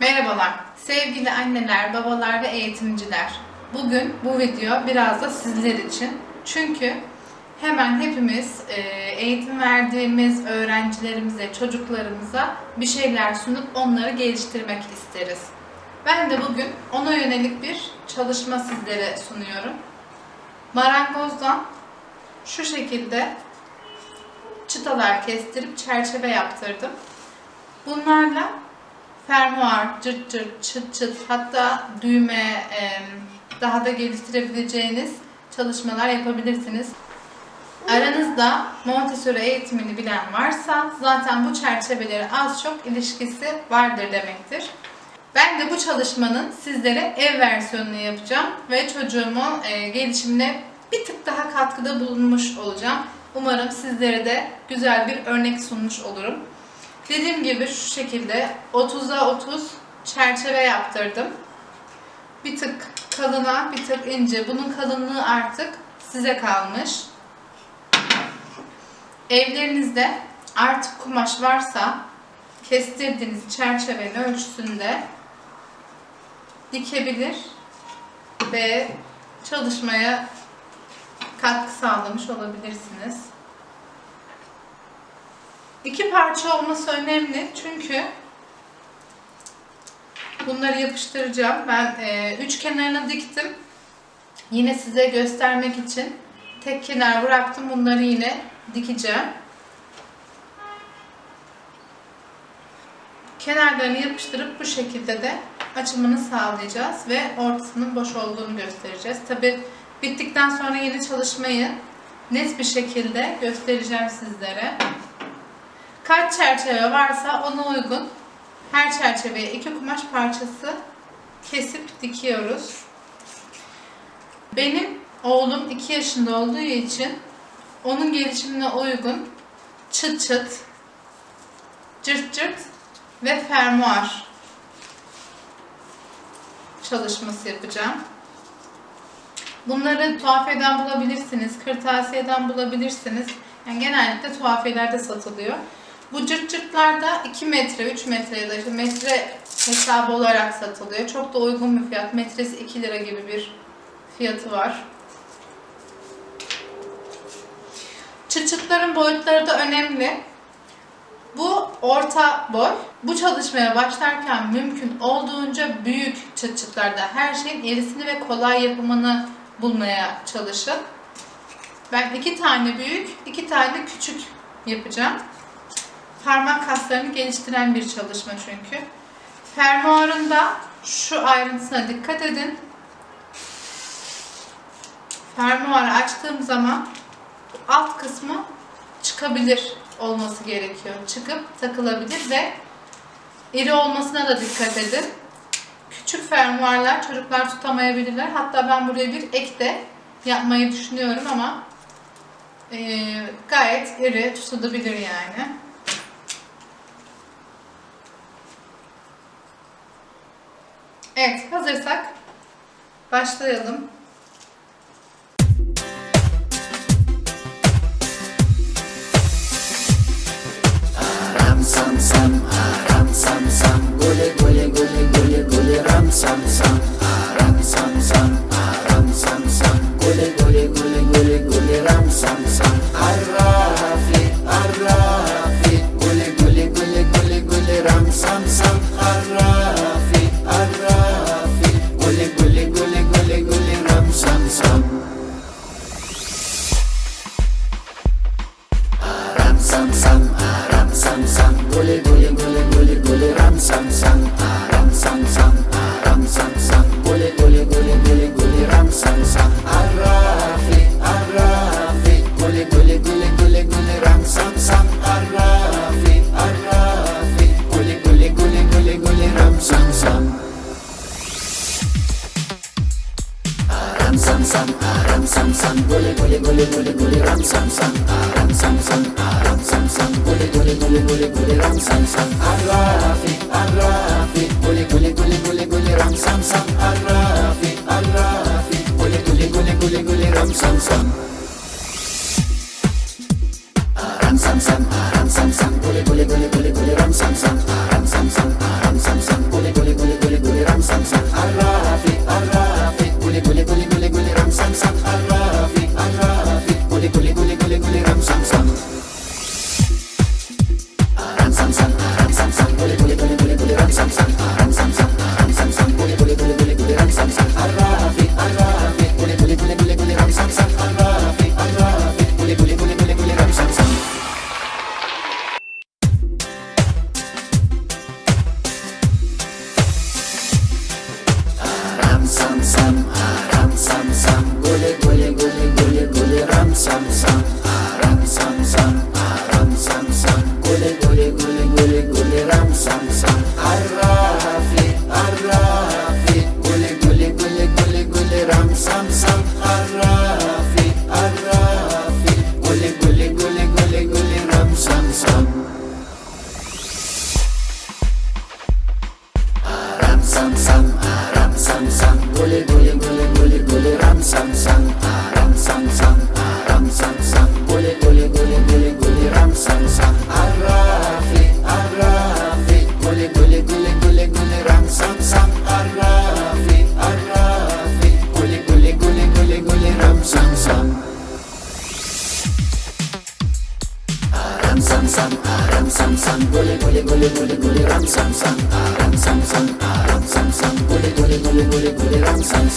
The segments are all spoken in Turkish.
Merhabalar sevgili anneler, babalar ve eğitimciler. Bugün bu video biraz da sizler için. Çünkü hemen hepimiz e, eğitim verdiğimiz öğrencilerimize, çocuklarımıza bir şeyler sunup onları geliştirmek isteriz. Ben de bugün ona yönelik bir çalışma sizlere sunuyorum. Marangozdan şu şekilde çıtalar kestirip çerçeve yaptırdım. Bunlarla fermuar, cırt cırt, çıt çıt hatta düğme e, daha da geliştirebileceğiniz çalışmalar yapabilirsiniz. Aranızda Montessori eğitimini bilen varsa zaten bu çerçeveleri az çok ilişkisi vardır demektir. Ben de bu çalışmanın sizlere ev versiyonunu yapacağım ve çocuğumun e, gelişimine bir tık daha katkıda bulunmuş olacağım. Umarım sizlere de güzel bir örnek sunmuş olurum. Dediğim gibi şu şekilde 30'a 30 çerçeve yaptırdım. Bir tık kalına, bir tık ince. Bunun kalınlığı artık size kalmış. Evlerinizde artık kumaş varsa kestirdiğiniz çerçevenin ölçüsünde dikebilir ve çalışmaya katkı sağlamış olabilirsiniz. İki parça olması önemli çünkü bunları yapıştıracağım. Ben e, üç kenarına diktim. Yine size göstermek için tek kenar bıraktım. Bunları yine dikeceğim. Kenarlarını yapıştırıp bu şekilde de açımını sağlayacağız ve ortasının boş olduğunu göstereceğiz. Tabi bittikten sonra yine çalışmayı net bir şekilde göstereceğim sizlere. Kaç çerçeve varsa ona uygun her çerçeveye iki kumaş parçası kesip dikiyoruz. Benim oğlum 2 yaşında olduğu için onun gelişimine uygun çıt çıt, cırt cırt ve fermuar çalışması yapacağım. Bunları tuhafiyeden bulabilirsiniz, kırtasiyeden bulabilirsiniz. Yani genellikle tuhafiyelerde satılıyor. Bu cırt cırtlar da 2 metre, 3 metre ya da işte metre hesabı olarak satılıyor. Çok da uygun bir fiyat. Metresi 2 lira gibi bir fiyatı var. Çıt çıtların boyutları da önemli. Bu orta boy. Bu çalışmaya başlarken mümkün olduğunca büyük çıt çıtlarda her şeyin erisini ve kolay yapımını bulmaya çalışın. Ben iki tane büyük, iki tane küçük yapacağım. Parmak kaslarını geliştiren bir çalışma çünkü. Fermuarında şu ayrıntısına dikkat edin. Fermuarı açtığım zaman alt kısmı çıkabilir olması gerekiyor. Çıkıp takılabilir ve iri olmasına da dikkat edin. Küçük fermuarlar çocuklar tutamayabilirler. Hatta ben buraya bir ek de yapmayı düşünüyorum ama e, gayet iri tutulabilir yani. Evet, hazırsak başlayalım. Ram sam sam ram sam sam gule gule gule gule gule ram sam sam ram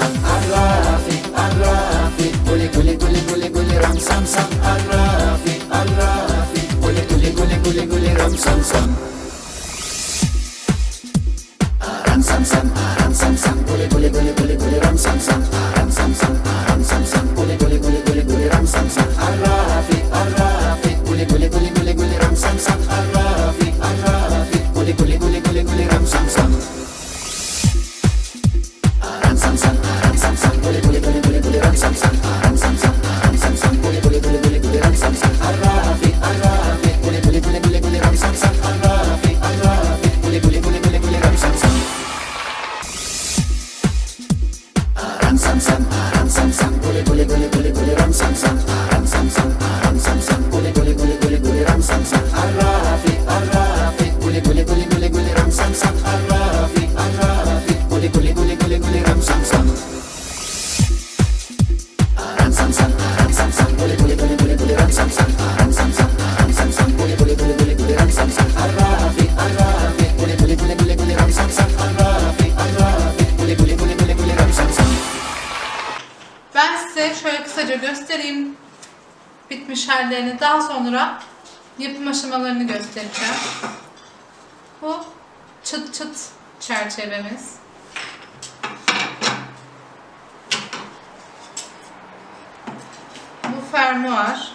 some. sam sam, ram sam sam, guli guli guli guli guli ram sam sam. biçerlerini daha sonra yapım aşamalarını göstereceğim. Bu çıt çıt çerçevemiz. Bu fermuar.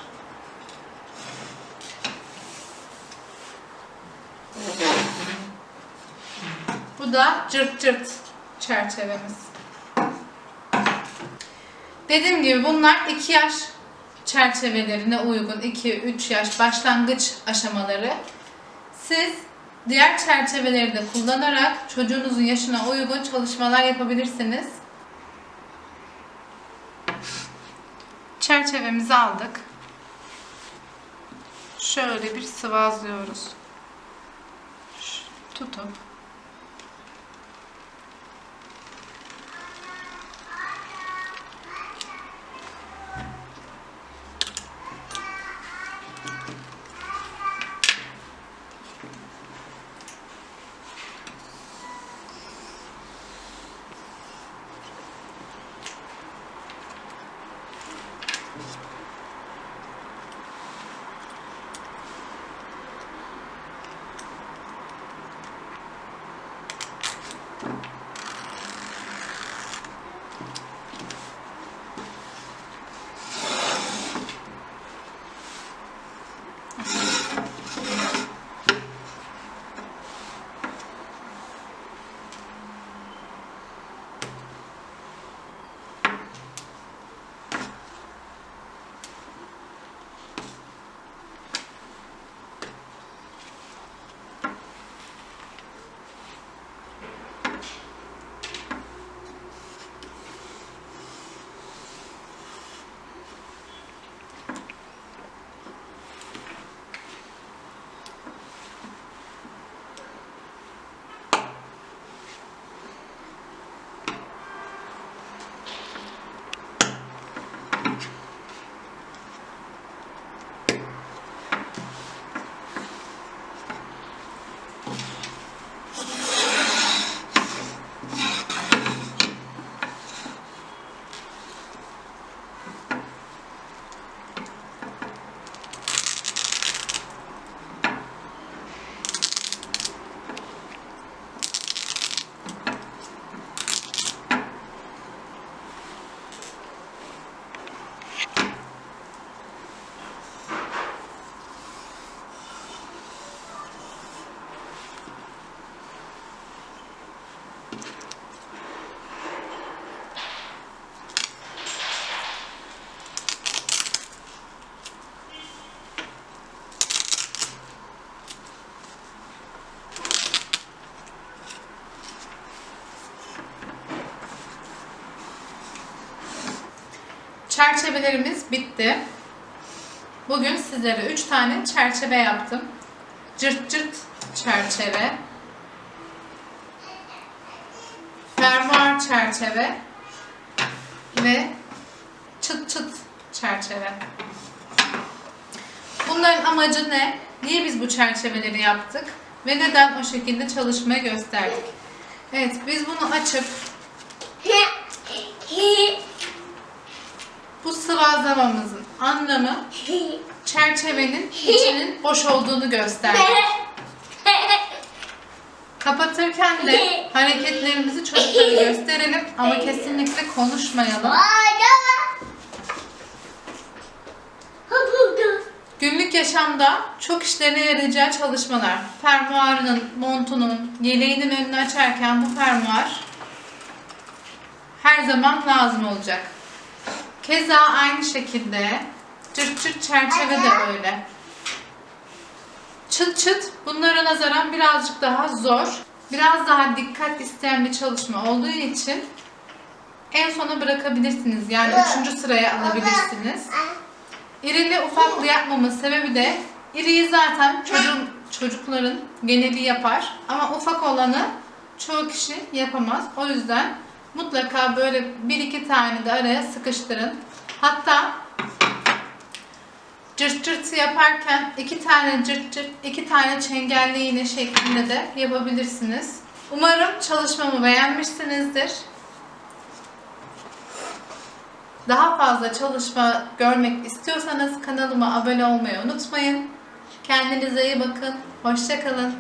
Bu da cırt cırt çerçevemiz. Dediğim gibi bunlar 2 yaş çerçevelerine uygun 2-3 yaş başlangıç aşamaları. Siz diğer çerçeveleri de kullanarak çocuğunuzun yaşına uygun çalışmalar yapabilirsiniz. Çerçevemizi aldık. Şöyle bir sıvazlıyoruz. Tutup Çerçevelerimiz bitti. Bugün sizlere 3 tane çerçeve yaptım. Cırt cırt çerçeve. Fermuar çerçeve. Ve çıt çıt çerçeve. Bunların amacı ne? Niye biz bu çerçeveleri yaptık? Ve neden o şekilde çalışmayı gösterdik? Evet, biz bunu açıp bu sıvazlamamızın anlamı çerçevenin içinin boş olduğunu gösterdik. Kapatırken de hareketlerimizi çocuklara gösterelim ama kesinlikle konuşmayalım. Günlük yaşamda çok işlerine yarayacağı çalışmalar. Fermuarının, montunun, yeleğinin önünü açarken bu fermuar her zaman lazım olacak. Keza aynı şekilde cırt cırt çerçeve de öyle. Çıt çıt bunlara nazaran birazcık daha zor. Biraz daha dikkat isteyen bir çalışma olduğu için en sona bırakabilirsiniz. Yani üçüncü sıraya alabilirsiniz. İrili ufaklı yapmamın sebebi de iriyi zaten çocuğun, çocukların geneli yapar ama ufak olanı çoğu kişi yapamaz. O yüzden mutlaka böyle bir iki tane de araya sıkıştırın. Hatta cırt cırtı yaparken iki tane cırt cırt, iki tane çengelli iğne şeklinde de yapabilirsiniz. Umarım çalışmamı beğenmişsinizdir. Daha fazla çalışma görmek istiyorsanız kanalıma abone olmayı unutmayın. Kendinize iyi bakın. Hoşçakalın.